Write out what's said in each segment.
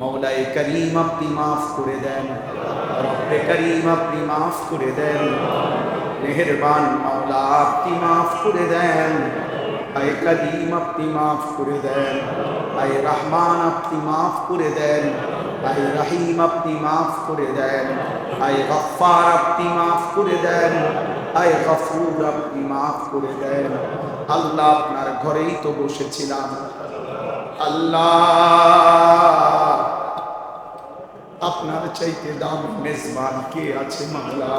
মৌলাই করিম আপনি মাফ করে দেন, রব্বে করিম আপনি মাফ করে দেন, মেহেরবান মাওলা আপনি মাফ করে দেন আয় করিম আপনি মাফ করে দেন আয় রহমান আপনি মাফ করে দেন আয় রহিম আপনি মাফ করে দেন আয় গফার আপনি মাফ করে দেন আয় গফুর আপনি মাফ করে দেন। আল্লাহ আপনার ঘরেই তো বসেছিলাম। আল্লাহ আপনার চাইতে দাম মেজবান কে আছে মামলা?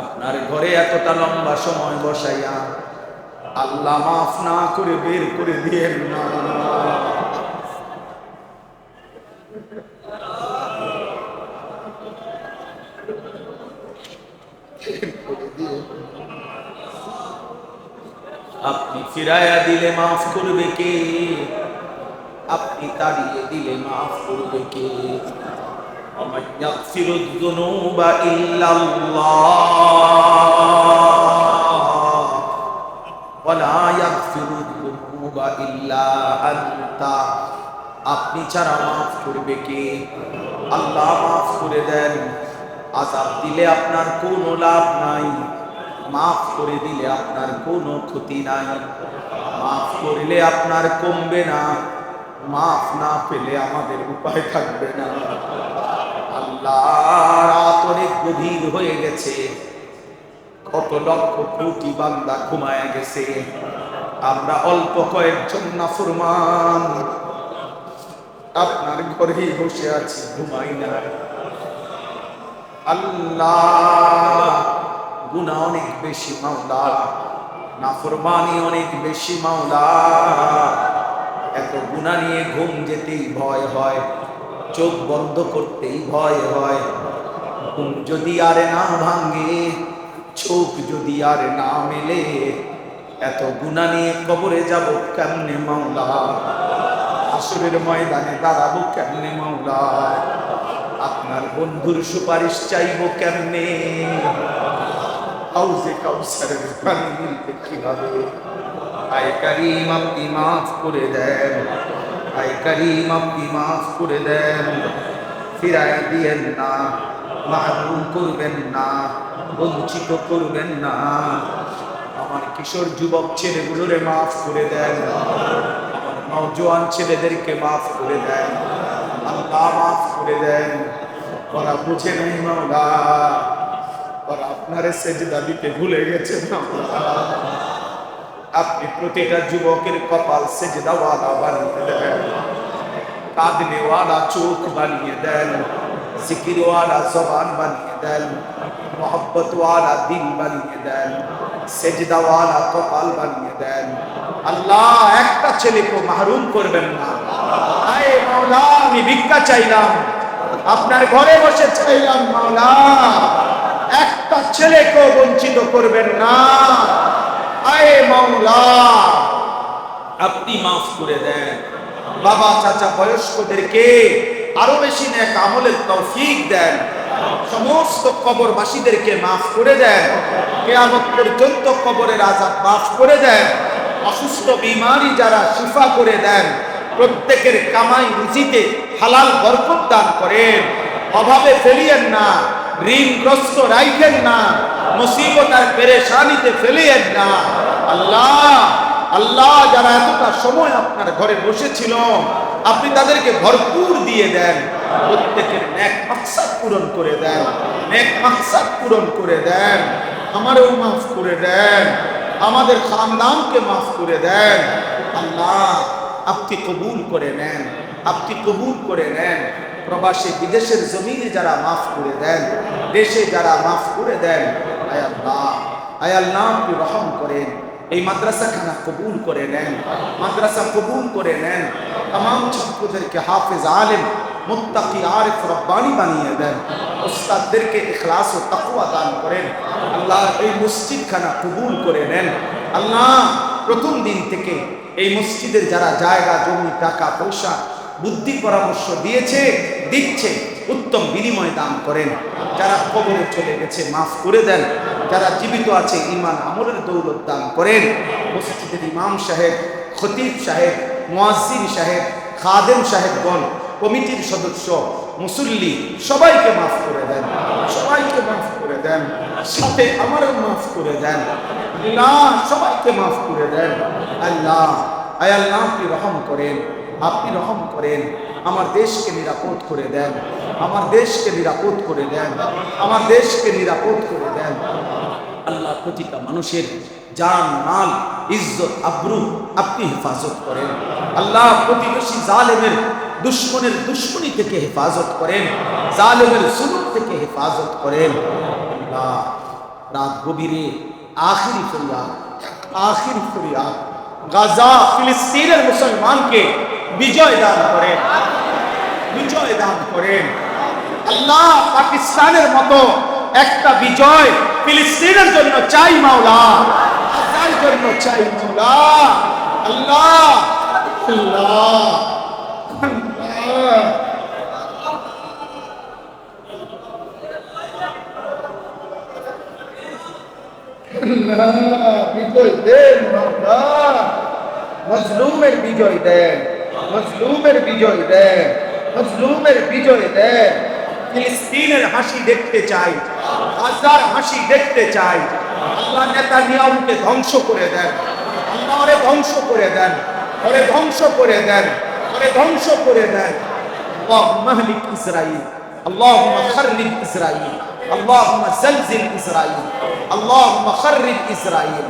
আপনার ঘরে এতটা লম্বা সময় বসাইয়া আল্লাহ মাফ না করে বের করে দিয়েন না। আপনি ফিরায়া দিলে মাফ করবে কে? আপনি তাড়িয়ে দিলে মাফ করবে কে ومن يغفر الذنوب إلا الله ولا يغفر الذنوب إلا أنت আপনি ছাড়া মাফ করবে কে আল্লাহ মাফ করে দেন আজাব দিলে আপনার কোনো লাভ নাই মাফ করে দিলে আপনার কোনো ক্ষতি নাই মাফ করলে আপনার কমবে না মাফ না পেলে আমাদের উপায় থাকবে না। আল্লাহ রাত অনেক গভীর হয়ে গেছে। কত লক্ষ কোটি বান্দা ঘুমায় গেছে। আমরা অল্প কয়েকজন নাফরমান। আপনার ঘরেই বসে আছি, ঘুমাই না আল্লাহ গুণা অনেক বেশি মাওলা। নাফরমানি অনেক বেশি মাওলা। এত গুণা নিয়ে ঘুম যেতেই ভয় হয়, চোখ বন্ধ করতেই ভয় হয়। ঘুম যদি আরে না ভাঙে, চোখ যদি আর না মেলে, এত গুণা নিয়ে কবরে যাব কেমনে মাওলা? আসরের ময়দানে দাঁড়াবো কেমনে মাওলা? আপনার বন্ধুর সুপারিশ চাইব কেমনে? হাউজে কাউসারের পানি মিলবে কীভাবে? আয় করিম আপনি মাফ করে দেন। আয় করিম আপনি মাফ করে দেন। ফিরায় দিয়েন না, মাহরুম করবেন না, বঞ্চিত করবেন না। আমার কিশোর যুবক ছেলেগুলোরে মাফ করে দেন। আমার নওজোয়ান ছেলেদেরকে মাফ করে দেন। আল্লাহ মাফ করে দেন। ওরা বুঝে নেই মাওলা। ওরা আপনারে সেজদা দিতে ভুলে গেছেন মাওলা। আপনি প্রতিটা যুবকের কপাল সেজদাওয়ালা বানিয়ে দেন। কাঁদনেওয়ালা চোখ বানিয়ে দেন জিকিরওয়ালা জবান বানিয়ে দেন মোহব্বতওয়ালা দিল বানিয়ে দেন সেজদাওয়ালা কপাল বানিয়ে দেন। আল্লাহ, একটা ছেলেকে মাহরুম করবেন না। আয় মাওলা আমি ভিক্ষা চাইলাম। আপনার ঘরে বসে চাইলাম মাওলা। একটা ছেলেকেও বঞ্চিত করবেন না। মাওলা। আপনি মাফ করে দেন। বাবা চাচা বয়স্কদেরকে আরও বেশি নেক আমলের তৌফিক দেন? সমস্ত কবরবাসীদেরকে মাফ করে দেন। কেয়ামত পর্যন্ত কবরের আজাব মাফ করে দেন। অসুস্থ বিমারি যারা শিফা করে দেন প্রত্যেকের কামাই রুচিতে হালাল বরকত দান করেন। অভাবে ফেলিয়েন না ঋণগ্রস্ত রাইখেন না মুসিবত আর পেরেশানিতে ফেলিয়েন না। আল্লাহ আল্লাহ যারা এতটা সময় আপনার ঘরে বসেছিল, আপনি তাদেরকে ভরপুর দিয়ে দেন। প্রত্যেকের ন্যাক মাকসাদ পূরণ করে দেন। ন্যাক মাকসাদ পূরণ করে দেন। আমারও মাফ করে দেন। আমাদের খানদানকে মাফ করে দেন। আল্লাহ, আপনি কবুল করে নেন। আপনি কবুল করে নেন। প্রবাসী, বিদেশের জমিনে যারা মাফ করে দেন, দেশে যারা মাফ করে দেন, আয় আল্লাহ আয় আল্লাহ, আপনি রহম করেন। এই মাদ্রাসা খানা কবুল করে নেন, মাদ্রাসা কবুল করে নেন। তাম ছাত্রদেরকে হাফেজ আলেম, মুত্তাকি আরিফ রব্বানি বানিয়ে দেন। ওস্তাদদেরকে ইখলাস ও তাকওয়া দান করেন। আল্লাহ এই মসজিদ খানা কবুল করে নেন। আল্লাহ প্রথম দিন থেকে এই মসজিদের যারা জায়গা, জমি, টাকা, পয়সা, বুদ্ধি পরামর্শ দিয়েছে, দিচ্ছে উত্তম বিনিময় দান করেন। যারা কবরে চলে গেছে, মাফ করে দেন। যারা জীবিত আছে ইমান আমলের দৌলত দান করেন। মসজিদের ইমাম সাহেব, খতিব সাহেব, মুয়াজ্জিন সাহেব, খাদেম সাহেবগণ, কমিটির সদস্য, মুসল্লি, সবাইকে মাফ করে দেন। সবাইকে মাফ করে দেন। সাথে আমারও মাফ করে দেন। না, সবাইকে মাফ করে দেন। আল্লাহ আয় আল্লাহ রহম করেন। আপনি রহম করেন। আমার দেশকে নিরাপদ করে দেন। আমার দেশকে নিরাপদ করে দেন। আমার দেশকে নিরাপদ করে দেন। আল্লাহ প্রতিটা মানুষের জান মাল ইজ্জত, আব্রু আপনি হেফাজত করেন। আল্লাহ প্রতিবেশী জালেমের দুশ্মনের দুশ্মনী থেকে হেফাজত করেন। জালেমের সুলুক থেকে হেফাজত করেন। আল্লাহ রাত গভীরে আখিরি ফরিয়াদ আখিরি ফরিয়াদ, গাজা ফিলিস্তিনের মুসলমানকে বিজয় দান করেন। বিজয় দান করেন। আল্লাহ পাকিস্তানের মতো একটা বিজয় ফিলিস্তিনের জন্য চাই মাওলা। গাজার জন্য চাই মাওলা। আল্লাহ। আল্লাহ। বিজয় দেন মজলুমের বিজয় দেন। মজলুমের বিজয় দেন মজলুমের বিজয় দেন ফিলিস্তিনের হাসি দেখতে চাই গাজার হাসি দেখতে চাই আল্লাহ নেতা নিয়মকে ধ্বংস করে দেন আল্লাহ ওরে ধ্বংস করে দেন ওরে ধ্বংস করে দেন ওরে ধ্বংস করে দেন اللهم اهلك اسرائيل اللهم خرب اسرائيل اللهم زلزل اسرائيل اللهم خرب اسرائيل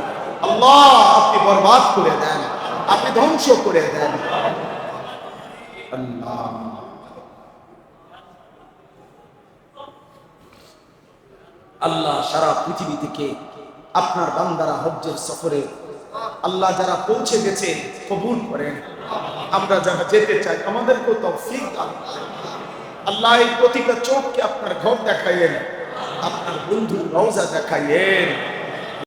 আল্লাহ আপনি বরবাদ করে দেন আপনি ধ্বংস করে দেন আল্লাহ। আল্লাহ সারা পৃথিবী থেকে আপনার বান্দারা হজ্জের সফরে আল্লাহ যারা পৌঁছে গেছে, কবুল করেন। আমরা যারা যেতে চাই, আমাদেরকেও তৌফিক দান। আল্লাহ এই প্রতিটা চোখকে আপনার ঘর দেখাইয়েন, আপনার বন্ধুর রওজা দেখাইয়েন।